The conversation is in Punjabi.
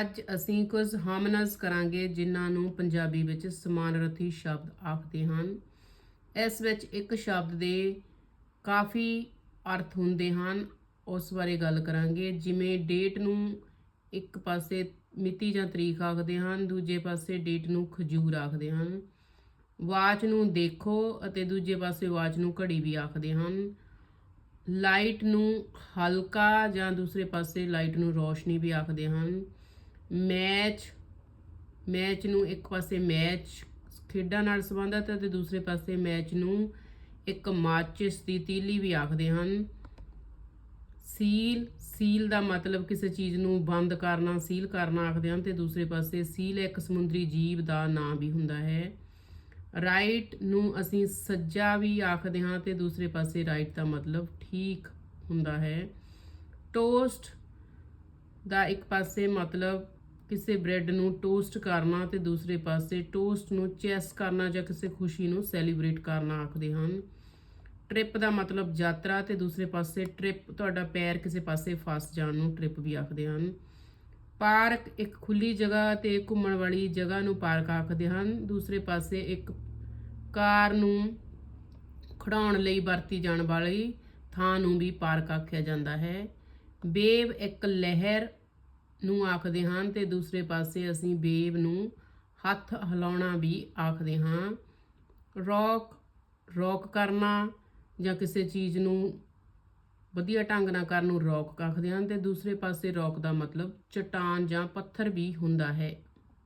ਅੱਜ ਅਸੀਂ ਕੁਝ ਹਾਮਨਸ ਕਰਾਂਗੇ ਜਿਨ੍ਹਾਂ ਨੂੰ ਪੰਜਾਬੀ ਵਿੱਚ ਸਮਾਨਰਥੀ ਸ਼ਬਦ ਆਖਦੇ ਹਨ। ਇਸ ਵਿੱਚ ਇੱਕ ਸ਼ਬਦ ਦੇ ਕਾਫੀ ਅਰਥ ਹੁੰਦੇ ਹਨ। ਉਸ ਬਾਰੇ ਗੱਲ ਕਰਾਂਗੇ। ਜਿਵੇਂ ਡੇਟ ਨੂੰ ਇੱਕ ਪਾਸੇ ਮਿਤੀ ਜਾਂ ਤਰੀਕ ਆਖਦੇ ਹਨ, ਦੂਜੇ ਪਾਸੇ ਡੇਟ ਨੂੰ ਖਜੂਰ ਆਖਦੇ ਹਨ। ਵਾਚ ਨੂੰ ਦੇਖੋ ਅਤੇ ਦੂਜੇ ਪਾਸੇ ਵਾਚ ਨੂੰ ਘੜੀ ਵੀ ਆਖਦੇ ਹਨ। ਲਾਈਟ ਨੂੰ ਹਲਕਾ ਜਾਂ ਦੂਸਰੇ ਪਾਸੇ ਲਾਈਟ ਨੂੰ ਰੋਸ਼ਨੀ ਵੀ ਆਖਦੇ ਹਨ। ਮੈਚ ਮੈਚ ਨੂੰ ਇੱਕ ਪਾਸੇ ਮੈਚ ਖੇਡਾਂ ਨਾਲ ਸੰਬੰਧਿਤ ਹੈ ਤੇ ਦੂਸਰੇ ਪਾਸੇ ਮੈਚ ਨੂੰ ਇੱਕ ਮਾਚਿਸ ਦੀ ਤੀਲੀ ਵੀ ਆਖਦੇ ਹਨ। ਸੀਲ ਸੀਲ ਦਾ ਮਤਲਬ ਕਿਸੇ ਚੀਜ਼ ਨੂੰ ਬੰਦ ਕਰਨਾ, ਸੀਲ ਕਰਨਾ ਆਖਦੇ ਹਨ ਤੇ ਦੂਸਰੇ ਪਾਸੇ ਸੀਲ ਇੱਕ ਸਮੁੰਦਰੀ ਜੀਵ ਦਾ ਨਾਮ ਵੀ ਹੁੰਦਾ ਹੈ। ਰਾਈਟ ਨੂੰ ਅਸੀਂ ਸੱਜਾ ਵੀ ਆਖਦੇ ਹਾਂ ਤੇ ਦੂਸਰੇ ਪਾਸੇ ਰਾਈਟ ਦਾ ਮਤਲਬ ਠੀਕ ਹੁੰਦਾ ਹੈ। ਟੋਸਟ ਦਾ ਇੱਕ ਪਾਸੇ ਮਤਲਬ ਕਿਸੇ ਬ੍ਰੈਡ ਨੂੰ ਟੋਸਟ ਕਰਨਾ ਤੇ ਦੂਸਰੇ ਪਾਸੇ ਟੋਸਟ ਨੂੰ ਚੈਸ ਕਰਨਾ ਜਾਂ ਕਿਸੇ ਖੁਸ਼ੀ ਨੂੰ ਸੈਲੀਬ੍ਰੇਟ ਕਰਨਾ ਆਖਦੇ ਹਨ। ਟ੍ਰਿਪ ਦਾ ਮਤਲਬ ਯਾਤਰਾ ਤੇ ਦੂਸਰੇ ਪਾਸੇ ਟ੍ਰਿਪ, ਤੁਹਾਡਾ ਪੈਰ ਕਿਸੇ ਪਾਸੇ ਫਸ ਜਾਣ ਨੂੰ ਟ੍ਰਿਪ ਵੀ ਆਖਦੇ ਹਨ। ਪਾਰਕ ਇੱਕ ਖੁੱਲੀ ਜਗ੍ਹਾ ਤੇ ਘੁੰਮਣ ਵਾਲੀ ਜਗ੍ਹਾ ਨੂੰ ਪਾਰਕ ਆਖਦੇ ਹਨ। ਦੂਸਰੇ ਪਾਸੇ ਇੱਕ ਕਾਰ ਨੂੰ ਖੜਾਉਣ ਲਈ ਵਰਤੀ ਜਾਣ ਵਾਲੀ ਥਾਂ ਨੂੰ ਵੀ ਪਾਰਕ ਆਖਿਆ ਜਾਂਦਾ ਹੈ। ਵੇਵ ਇੱਕ ਲਹਿਰ ਨੂੰ ਆਖਦੇ ਹਨ ਤੇ ਦੂਸਰੇ ਪਾਸੇ ਅਸੀਂ ਵੇਵ ਨੂੰ ਹੱਥ ਹਿਲਾਉਣਾ ਵੀ ਆਖਦੇ ਹਾਂ। ਰੌਕ ਰੌਕ ਕਰਨਾ ਜਾਂ ਕਿਸੇ ਚੀਜ਼ ਨੂੰ ਵਧੀਆ ਢੰਗ ਨਾਲ ਕਰਨ ਨੂੰ ਰੌਕ ਆਖਦੇ ਹਨ ਤੇ ਦੂਸਰੇ ਪਾਸੇ ਰੌਕ ਦਾ ਮਤਲਬ ਚਟਾਨ ਜਾਂ ਪੱਥਰ ਵੀ ਹੁੰਦਾ ਹੈ।